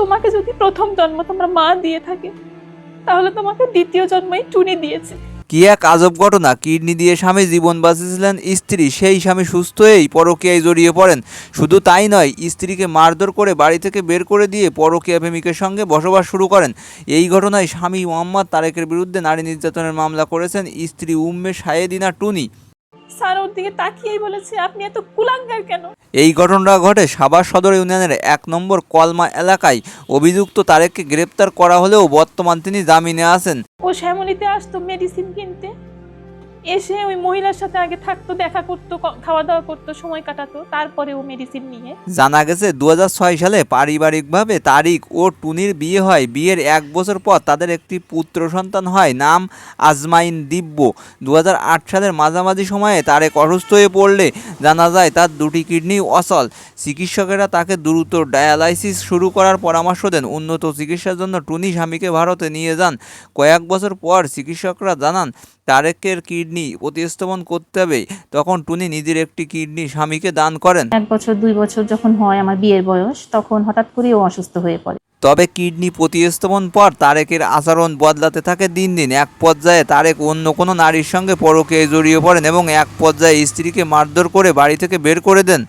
তোমাকে যদি প্রথম জন্ম তোমার মা দিয়ে থাকে তাহলে তোমাকে দ্বিতীয় জন্মই টুনি দিয়েছে। কি এক আজব ঘটনা কিডনি দিয়ে স্বামী জীবন বাঁচিয়েছিলেন স্ত্রী সেই স্বামী সুস্থ হয়েই পরকীয়ায় জড়িয়ে পড়েন। শুধু তাই নয় স্ত্রীকে মারধর করে বাড়ি থেকে বের করে দিয়ে পরকীয়া প্রেমিকের সঙ্গে বসবাস শুরু করেন। এই ঘটনায় স্বামী মোহাম্মদ তারেকের বিরুদ্ধে নারী নির্যাতনের মামলা করেছেন স্ত্রী উম্মে শাহেদিনা টুনি। স্যার ওর দিকে তাকিয়েই বলেছে আপনি এত কুলাঙ্গার কেন? এই ঘটনাটা ঘটে সাভার সদর ইউনিয়নের এক নম্বর কলমা এলাকায়। অভিযুক্ত তারেককে গ্রেপ্তার করা হলেও বর্তমান তিনি জামিনে আছেন। ও শ্যামলিতে আসতো মেডিসিন কিনতে। এসে ওই মহিলার সাথে আগে থাকতো, দেখা করতো খাওয়া দাওয়া করতো, সময় কাটাতো, তারপরে ও মেডিসিন নিয়ে। জানা গেছে দু হাজার ছয় সালে পারিবারিকভাবে তারিক ও টুনির বিয়ে হয়। বিয়ের এক বছর পর তাদের একটি পুত্র সন্তান হয়, নাম আজমাইন দিব্য। দু হাজার আট সালের মাঝামাঝি সময়ে তারেক অসুস্থ হয়ে পড়লে জানা যায় তার দুটি কিডনি অচল। চিকিৎসকেরা তাকে দ্রুত ডায়ালাইসিস শুরু করার পরামর্শ দেন। উন্নত চিকিৎসার জন্য টুনি স্বামীকে ভারতে নিয়ে যান। কয়েক বছর পর চিকিৎসকরা জানান, তারেকের কিডনি প্রতিস্থাপন করতে হবে তখন টুনি নিজের একটি কিডনি স্বামীকে দান করেন। এক বছর দুই বছর যখন হয় আমার বিয়ের বয়স তখন হঠাৎ করেই অসুস্থ হয়ে পড়ে। তবে কিডনি প্রতিস্থাপন পর তারেকের আচরণ বদলাতে থাকে দিন দিন। এক পর্যায়ে তারেক অন্য কোনো নারীর সঙ্গে পরকে জড়িয়ে পড়েন এবং এক পর্যায়ে স্ত্রীকে মারধর করে বাড়ি থেকে বের করে দেন।